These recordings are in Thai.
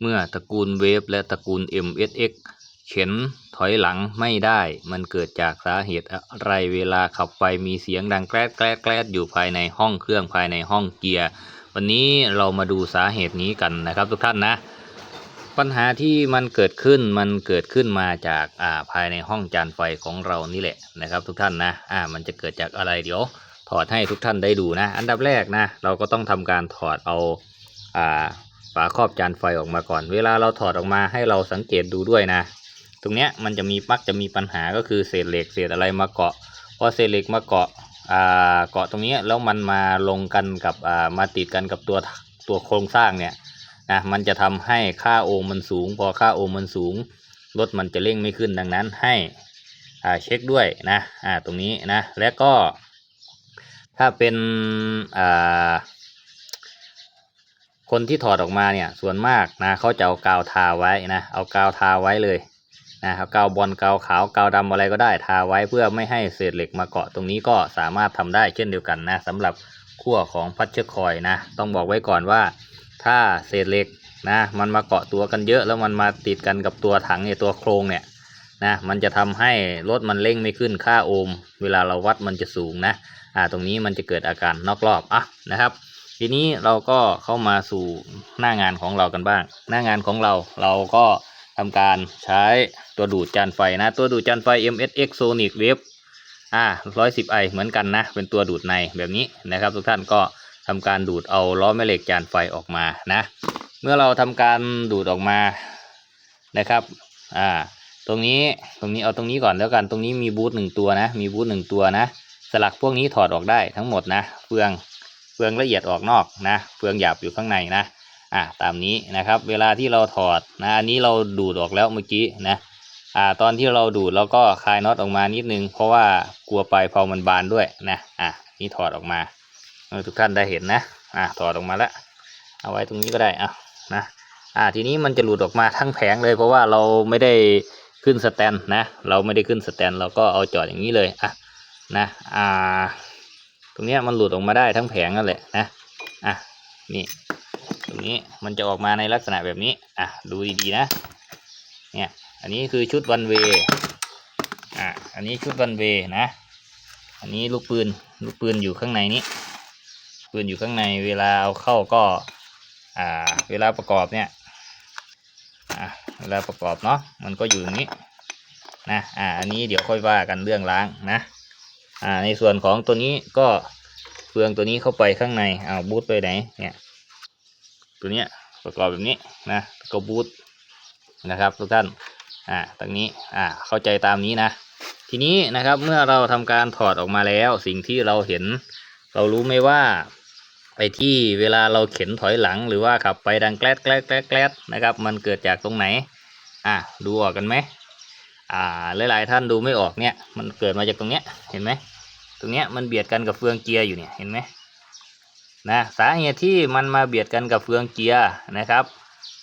เมื่อตระกูลเวฟและตระกูล MSX เข็นถอยหลังไม่ได้ มันเกิดจากสาเหตุอะไรเวลาขับไปมีเสียงดังแกรดแกรดแกรดอยู่ภายในห้องเครื่องภายในห้องเกียร์ วันนี้เรามาดูสาเหตุนี้กันนะครับทุกท่านนะ ปัญหาที่มันเกิดขึ้นมันเกิดขึ้นมาจากอ่าภายในห้องจานไฟของเรานี่แหละนะครับ ทุกท่านนะอ่ามันจะเกิดจากอะไรเดี๋ยว ถอดให้ทุกท่านได้ดูนะ อันดับแรกนะ เราก็ต้องทำการถอดเอาอ่า ฝาครอบจานไฟออกมาก่อน เวลาเราถอดออกมาให้เราสังเกตดูด้วยนะ ตรงเนี้ยมันจะมีมักจะมีปัญหาก็คือเศษเหล็กเศษอะไรมาเกาะพอเศษเหล็กมาเกาะอ่าเกาะตรงเนี้ยแล้วมันมาลงกันกับอ่ามาติดกันกับตัวตัวโครงสร้างเนี่ยนะมันจะทำให้ค่าโอห์มมันสูง พอค่าโอห์มมันสูงรถมันจะเร่งไม่ขึ้นดังนั้นให้อ่าเช็คด้วยนะอ่าตรงนี้นะและก็ถ้าเป็นอ่า คนที่ถอดออกมาเนี่ยส่วนมากนะเขาจะเอากาวทาไว้นะเอากาวทาไว้เลยนะเอากาวบอลกาวขาวกาวดำอะไรก็ได้ทาไว้เพื่อไม่ให้เศษเหล็กมาเกาะตรงนี้ก็สามารถทำได้เช่นเดียวกันนะสำหรับขั้วของพัชเชอร์คอยนะต้องบอกไว้ก่อนว่า ถ้าเศษเหล็กนะมันมาเกาะตัวกันเยอะแล้วมันมาติดกันกับตัวถังเนี่ยตัวโครงเนี่ยนะมันจะทำให้รถมันเร่งไม่ขึ้นค่าโอห์มเวลาเราวัดมันจะสูงนะอ่าตรงนี้มันจะเกิดอาการนอกรอบอะนะครับ ทีนี้เราก็เข้ามาสู่หน้างานของเรากันบ้าง หน้างานของเราเราก็ทำการใช้ตัวดูดจานไฟนะ ตัวดูดจานไฟ MSX Sonic Wave อ่า 110 i เหมือนกันนะ เป็นตัวดูดในแบบนี้นะครับ ทุกท่านก็ทำการดูดเอาล้อแม่เหล็กจานไฟออกมานะ เมื่อเราทำการดูดออกมานะครับ อ่า ตรงนี้ตรงนี้เอาตรงนี้ก่อนแล้วกัน ตรงนี้มีบูทหนึ่งตัวนะ มีบูทหนึ่งตัวนะ สลักพวกนี้ถอดออกได้ทั้งหมดนะ เฟือง เฟืองละเอียดออกนอกนะเฟืองหยาบอยู่ข้างในนะอ่าตามนี้นะครับ เวลาที่เราถอดนะอันนี้เราดูดออกแล้วเมื่อกี้นะอ่าตอนที่เราดูดเราก็คลายน็อตออกมานิดนึง เพราะว่ากลัวปลายเพลามันบานด้วยนะอ่านี่ถอดออกมาทุกท่านได้เห็นนะอ่าถอดออกมาแล้ว เอาไว้ตรงนี้ก็ได้อะนะอ่าทีนี้มันจะหลุดออกมาทั้งแผงเลย เพราะว่าเราไม่ได้ขึ้นสแตนนะ เราไม่ได้ขึ้นสแตนเราก็เอาจอดอย่างนี้เลยอะนะอ่า ตรงนี้มันหลุดออกมาได้ทั้งแผงนั่นแหละนะอะนี่ตรงนี้มันจะออกมาในลักษณะแบบนี้อะดูดีๆนะเนี่ยอันนี้คือชุดวันเวอะอันนี้ชุดวันเวนะ อันนี้ลูกปืนลูกปืนอยู่ข้างในนี้ปืนอยู่ข้างในเวลาเอาเข้าก็อ่าเวลาประกอบเนี่ยอะเวลาประกอบเนาะมันก็อยู่อย่างนี้นะอ่าอันนี้เดี๋ยวค่อยว่ากันเรื่องล้างนะ อ่าในส่วนของตัวนี้ก็เฟืองตัวนี้เข้าไปข้างในเอาบูทไปไหนเนี่ยตัวเนี้ยประกอบแบบนี้นะก็บูทนะครับทุกท่านอ่าตรงนี้อ่าเข้าใจตามนี้นะทีนี้นะครับเมื่อเราทำการถอดออกมาแล้ว สิ่งที่เราเห็น เรารู้ไหมว่าไอ้ที่เวลาเราเข็นถอยหลังหรือว่าขับไปดังแกลดแกลดแกลดแกลดนะครับ มันเกิดจากตรงไหน อ่าดูออกกันไหม อ่าหลายๆท่านดูไม่ออกเนี่ย มันเกิดมาจากตรงเนี้ยเห็นไหมตรงเนี้ยมันเบียดกันกับเฟืองเกียร์อยู่เนี่ยเห็นไหมนะสาเหตุที่มันมาเบียดกันกับเฟืองเกียร์นะครับ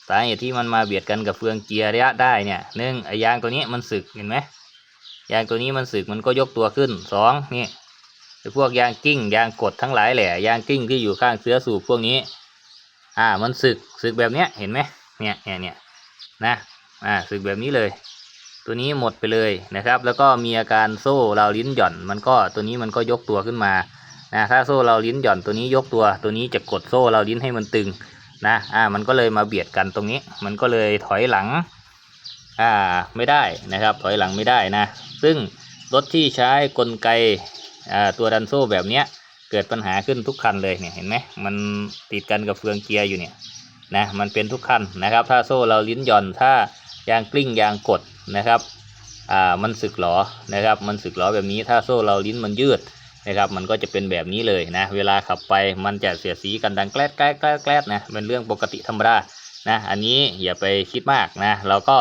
สาเหตุที่มันมาเบียดกันกับเฟืองเกียร์ระยะได้เนี่ยหนึ่งไอยางตัวนี้มันสึกเห็นไหมยางตัวนี้มันสึกมันก็ยกตัวขึ้นสองนี่พวกยางกิ้งยางกดทั้งหลายแหละยางกิ้งที่อยู่ข้างเสื้อสูบพวกนี้ อ่ามันสึกสึกแบบเนี้ยเห็นไหมเนี่ยเนี่ยเนี่ยนะอ่าสึกแบบนี้เลย ตัวนี้หมดไปเลยนะครับ แล้วก็มีอาการโซ่เราลิ้นหย่อน มันก็ตัวนี้มันก็ยกตัวขึ้นมานะถ้าโซ่เราลิ้นหย่อนตัวนี้ยกตัว ตัวนี้จะกดโซ่เราลิ้นให้มันตึงนะอ่ามันก็เลยมาเบียดกันตรงนี้ มันก็เลยถอยหลังอ่าไม่ได้นะครับ ถอยหลังไม่ได้นะ ซึ่งรถที่ใช้กลไกอ่าตัวดันโซ่แบบเนี้ยเกิดปัญหาขึ้นทุกคันเลยเนี่ยเห็นไหมมันติดกันกับเฟืองเกียร์อยู่เนี่ยนะมันเป็นทุกคันนะครับ ถ้าโซ่เราลิ้นหย่อนถ้า ยางกลิ้งยางกดนะครับอ่ามันสึกหรอนะครับ มันสึกหรอแบบนี้ถ้าโซ่เราลิ้นมันยืดนะครับมันก็จะเป็นแบบนี้เลยนะเวลาขับไปมันจะเสียสีกันดังแกลดแกลดแกลดแกลดนะเป็นเรื่องปกติธรรมดานะอันนี้อย่าไปคิดมากนะเราก็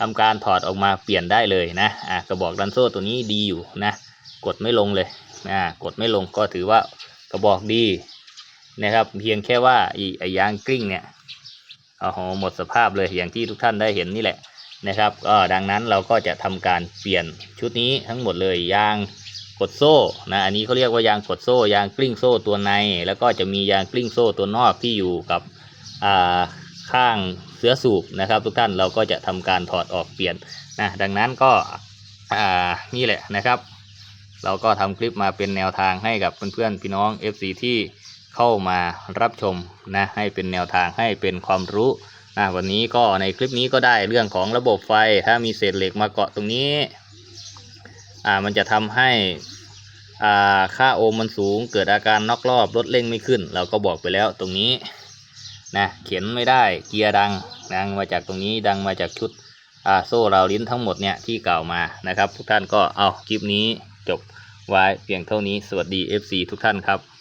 ทำการถอดออกมาเปลี่ยนได้เลยนะอ่ากระบอกดันโซ่ตัวนี้ดีอยู่นะกดไม่ลงเลยนะกดไม่ลงก็ถือว่ากระบอกดีนะครับเพียงแค่ว่าอีไอยางกลิ้งเนี่ย โอ้โหหมดสภาพเลยอย่างที่ทุกท่านได้เห็นนี่แหละนะครับก็ดังนั้นเราก็จะทำการเปลี่ยนชุดนี้ทั้งหมดเลยยางกดโซ่นะอันนี้เขาเรียกว่ายางกดโซ่ ยางกลิ้งโซ่ตัวใน แล้วก็จะมียางกลิ้งโซ่ตัวนอกที่อยู่กับข้างเสื้อสูบนะครับ ทุกท่านเราก็จะทำการถอดออกเปลี่ยนนะดังนั้นก็นี่แหละนะครับ เราก็ทำคลิปมาเป็นแนวทางให้กับเพื่อนๆพี่น้อง FC ที่ เข้ามารับชมนะให้เป็นแนวทางให้เป็นความรู้นะวันนี้ก็ในคลิปนี้ก็ได้เรื่องของระบบไฟถ้ามีเศษเหล็กมาเกาะตรงนี้อ่ามันจะทำให้อ่าค่าโอห์มมันสูง เกิดอาการน็อกรอบรถเร่งไม่ขึ้น เราก็บอกไปแล้วตรงนี้นะเข็นไม่ได้เกียร์ดังดังมาจากตรงนี้ดังมาจากชุดอ่าโซ่ราวลิ้นทั้งหมดเนี่ยที่กล่าวมานะครับ ทุกท่านก็เอาคลิปนี้จบไว้เพียงเท่านี้สวัสดี FC ทุกท่านครับ